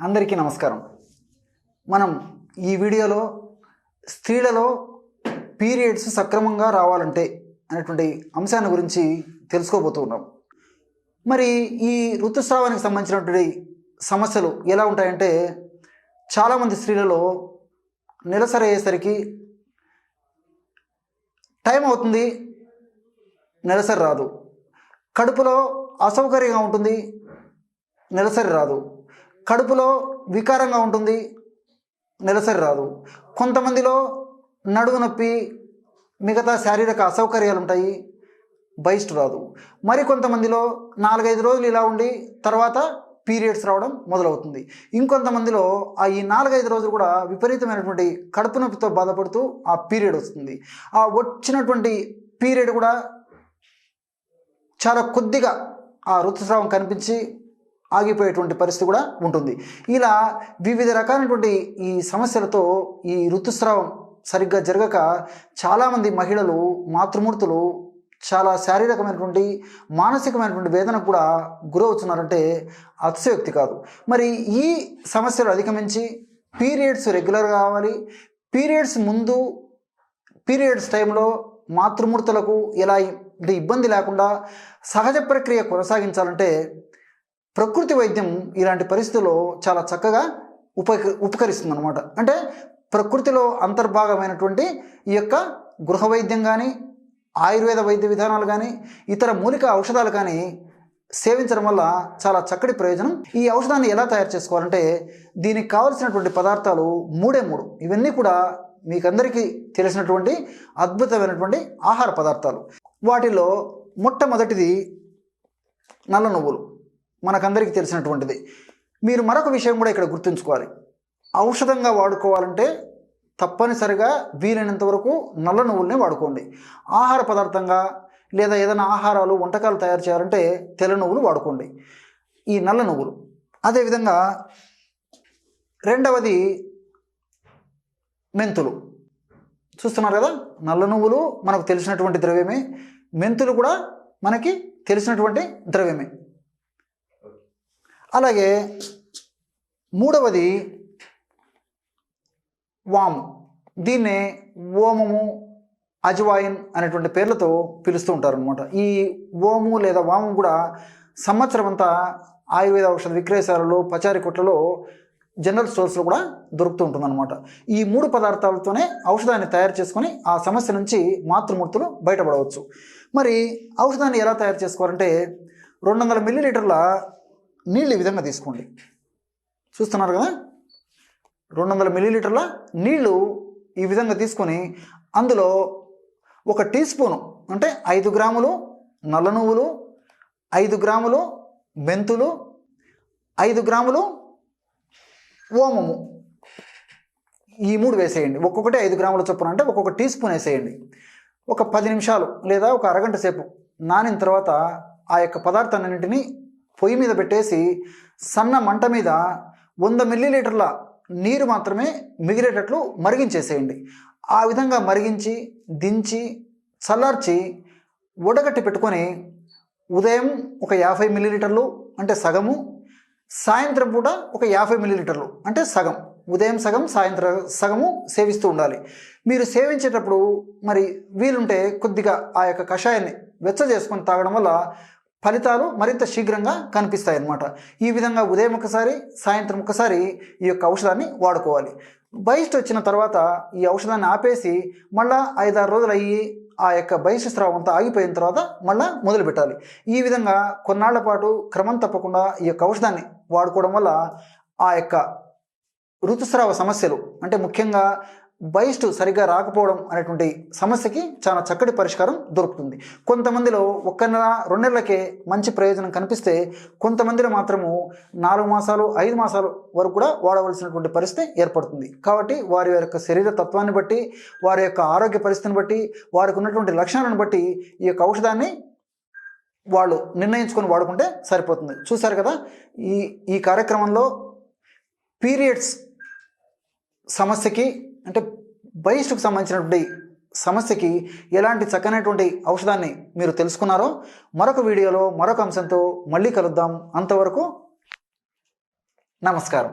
అందరికీ నమస్కారం. మనం ఈ వీడియోలో స్త్రీలలో పీరియడ్స్ సక్రమంగా రావాలంటే అనేటువంటి అంశాన్ని గురించి తెలుసుకోబోతున్నాం. మరి ఈ ఋతుస్రావానికి సంబంధించినటువంటి సమస్యలు ఎలా ఉంటాయంటే చాలామంది స్త్రీలలో నెలసరి అయ్యేసరికి టైం అవుతుంది నెలసరి రాదు. కడుపులో అసౌకర్యంగా ఉంటుంది నెలసరి రాదు. కడుపులో వికారంగా ఉంటుంది నెలసరి రాదు. కొంతమందిలో నడుము నొప్పి మిగతా శారీరక అసౌకర్యాలు ఉంటాయి బయస్ట్ రాదు. మరి కొంతమందిలో నాలుగైదు రోజులు ఇలా ఉండి తర్వాత పీరియడ్స్ రావడం మొదలవుతుంది. ఇంకొంతమందిలో ఆ ఈ నాలుగైదు రోజులు కూడా విపరీతమైనటువంటి కడుపు నొప్పితో బాధపడుతూ ఆ పీరియడ్ వస్తుంది. ఆ వచ్చినటువంటి పీరియడ్ కూడా చాలా కొద్దిగా ఆ ఋతుస్రావం కనిపించి ఆగిపోయేటువంటి పరిస్థితి కూడా ఉంటుంది. ఇలా వివిధ రకాలైనటువంటి ఈ సమస్యలతో ఈ ఋతుస్రావం సరిగ్గా జరగక చాలామంది మహిళలు మాతృమూర్తులు చాలా శారీరకమైనటువంటి మానసికమైనటువంటి వేదనకు కూడా గురవుతున్నారంటే అతిశయోక్తి కాదు. మరి ఈ సమస్యలు అధిగమించి పీరియడ్స్ రెగ్యులర్గా కావాలి. పీరియడ్స్ ముందు పీరియడ్స్ టైంలో మాతృమూర్తులకు ఎలా ఇబ్బంది లేకుండా సహజ ప్రక్రియ కొనసాగించాలంటే ప్రకృతి వైద్యం ఇలాంటి పరిస్థితుల్లో చాలా చక్కగా ఉప ఉపకరిస్తుంది అనమాట అంటే ప్రకృతిలో అంతర్భాగమైనటువంటి ఈ యొక్క గృహ వైద్యం కానీ ఆయుర్వేద వైద్య విధానాలు కానీ ఇతర మూలిక ఔషధాలు కానీ సేవించడం వల్ల చాలా చక్కటి ప్రయోజనం. ఈ ఔషధాన్ని ఎలా తయారు చేసుకోవాలంటే దీనికి కావలసినటువంటి పదార్థాలు మూడే మూడు. ఇవన్నీ కూడా మీకందరికీ తెలిసినటువంటి అద్భుతమైనటువంటి ఆహార పదార్థాలు. వాటిలో మొట్టమొదటిది నల్ల నువ్వులు. మనకందరికీ తెలిసినటువంటిది. మీరు మరొక విషయం కూడా ఇక్కడ గుర్తుంచుకోవాలి. ఔషధంగా వాడుకోవాలంటే తప్పనిసరిగా వీలైనంత వరకు నల్ల నువ్వుల్ని వాడుకోండి. ఆహార పదార్థంగా లేదా ఏదైనా ఆహారాలు వంటకాలు తయారు చేయాలంటే తెల్ల నువ్వులు వాడుకోండి. ఈ నల్ల నువ్వులు. అదేవిధంగా రెండవది మెంతులు. చూస్తున్నారు కదా? నల్ల నువ్వులు మనకు తెలిసినటువంటి ద్రవ్యమే. మెంతులు కూడా మనకి తెలిసినటువంటి ద్రవ్యమే. అలాగే మూడవది వాము. దీన్నే ఓమము అజ్వాయిన్ అనేటువంటి పేర్లతో పిలుస్తూ ఉంటారు అనమాట ఈ ఓము లేదా వాము కూడా సంవత్సరం అంతా ఆయుర్వేద ఔషధ విక్రయశాలలో పచారి కొట్లలో జనరల్ స్టోర్స్లో కూడా దొరుకుతూ ఉంటుందన్నమాట. ఈ మూడు పదార్థాలతోనే ఔషధాన్ని తయారు చేసుకొని ఆ సమస్య నుంచి మాతృమూర్తులు బయటపడవచ్చు. మరి ఔషధాన్ని ఎలా తయారు చేసుకోవాలంటే రెండు వందల మిల్లీలీటర్ల నీళ్ళు ఈ విధంగా తీసుకోండి. చూస్తున్నారు కదా? రెండు వందల మిల్లీలీటర్ల నీళ్ళు ఈ విధంగా తీసుకొని అందులో ఒక టీ స్పూను అంటే ఐదు గ్రాములు నల్ల నువ్వులు ఐదు గ్రాములు మెంతులు ఐదు గ్రాములు ఓమము. ఈ మూడు వేసేయండి. ఒక్కొక్కటి ఐదు గ్రాముల చొప్పున అంటే ఒక్కొక్క టీ స్పూన్ వేసేయండి. ఒక పది నిమిషాలు లేదా ఒక అరగంట సేపు నానిన తర్వాత ఆ యొక్క పదార్థాలన్నింటినీ పొయ్యి మీద పెట్టేసి సన్న మంట మీద వంద మిల్లీలీటర్ల నీరు మాత్రమే మిగిలేటట్లు మరిగించేసేయండి. ఆ విధంగా మరిగించి దించి చల్లార్చి ఉడగట్టి పెట్టుకొని ఉదయం ఒక యాభై మిల్లీలీటర్లు అంటే సగము సాయంత్రం పూట ఒక యాభై మిల్లీలీటర్లు అంటే సగం. ఉదయం సగం సాయంత్రం సగము సేవిస్తూ ఉండాలి. మీరు సేవించేటప్పుడు మరి వీలుంటే కొద్దిగా ఆ యొక్క కషాయాన్ని వెచ్చ చేసుకొని తాగడం వల్ల ఫలితాలు మరింత శీఘ్రంగా కనిపిస్తాయి అన్నమాట ఈ విధంగా ఉదయం ఒకసారి సాయంత్రం ఒకసారి ఈ యొక్క ఔషధాన్ని వాడుకోవాలి. బహిష్ట్ వచ్చిన తర్వాత ఈ ఔషధాన్ని ఆపేసి మళ్ళీ ఐదారు రోజులు అయ్యి ఆ యొక్క బహిష్ట స్రావం అంతా ఆగిపోయిన తర్వాత మళ్ళీ మొదలు పెట్టాలి ఈ విధంగా కొన్నాళ్ళ పాటు క్రమం తప్పకుండా ఈ యొక్క ఔషధాన్ని వాడుకోవడం వల్ల ఆ యొక్క ఋతుస్రావ సమస్యలు అంటే ముఖ్యంగా బహిష్టు సరిగ్గా రాకపోవడం అనేటువంటి సమస్యకి చాలా చక్కటి పరిష్కారం దొరుకుతుంది. కొంతమందిలో ఒక్క నెల రెండు నెలలకే మంచి ప్రయోజనం కనిపిస్తే కొంతమందిలో మాత్రము నాలుగు మాసాలు ఐదు మాసాలు వరకు కూడా వాడవలసినటువంటి పరిస్థితి ఏర్పడుతుంది. కాబట్టి వారి యొక్క శరీర తత్వాన్ని బట్టి వారి యొక్క ఆరోగ్య పరిస్థితిని బట్టి వారికి ఉన్నటువంటి లక్షణాలను బట్టి ఈ యొక్క ఔషధాన్ని వాళ్ళు నిర్ణయించుకొని వాడుకుంటే సరిపోతుంది. చూశారు కదా ఈ ఈ కార్యక్రమంలో పీరియడ్స్ సమస్యకి అంటే బహిష్టుకు సంబంధించినటువంటి సమస్యకి ఎలాంటి చక్కనటువంటి ఔషధాన్ని మీరు తెలుసుకున్నారో మరొక వీడియోలో మరొక అంశంతో మళ్ళీ కలుద్దాం. అంతవరకు నమస్కారం.